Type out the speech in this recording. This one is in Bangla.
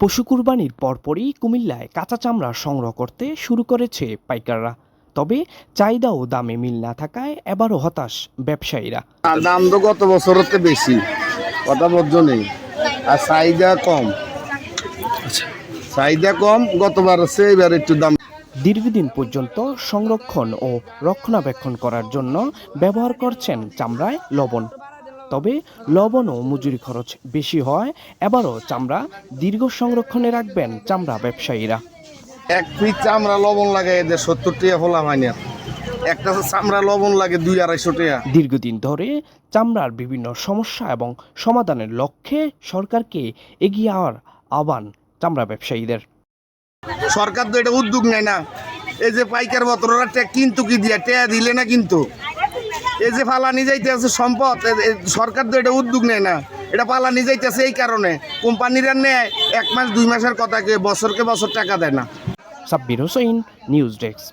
পশু কুরবানির পরপরই কুমিল্লায় কাঁচা চামড়া সংগ্রহ করতে শুরু করেছে পাইকাররা। তবে চাহিদা ও দামে মিল না থাকায় এবারও হতাশ ব্যবসায়ীরা। আর দাম তো গত বছরতে বেশি কথা বদ্ধ নেই আর চাহিদা কম। চাহিদা কম গতবার আছে এবার একটু দাম। দীর্ঘদিন পর্যন্ত সংরক্ষণ ও রক্ষণাবেক্ষণ করার জন্য ব্যবহার করছেন চামড়ায় লবণ। তবে লবণ ও মজুরি খরচ বেশি হয়। এবারও চামড়া দীর্ঘ সংরক্ষণে রাখবেন চামড়া ব্যবসায়ীরা। এক পিস চামড়া লবণ লাগে এদের সত্তর টাকা ফোলা হয়নি একটা চামড়া লবণ লাগে দুই আড়াইশো টাকা। দীর্ঘদিন ধরে চামড়ার বিভিন্ন সমস্যা এবং সমাধানের লক্ষ্যে সরকারকে এগিয়ে আওয়ার আহ্বান চামড়া ব্যবসায়ীদের। সরকার তো এটা উদ্যোগ নেয় না। এই যে পাইকার বতরা কিন্তু কি দিয়া ট্যাগ দিলে না কিন্তু? এই যে ফালা যাইতে আছে সম্পদ সরকার তো এটা উদ্যোগ নেয় না। এটা পালানি যাইতেছে এই কারণে। কোম্পানিরা নেয়, এক মাস, দুই মাসের কথা কে বছরকে বছর টাকা দেয় না। Sabbir Hossain, news desk.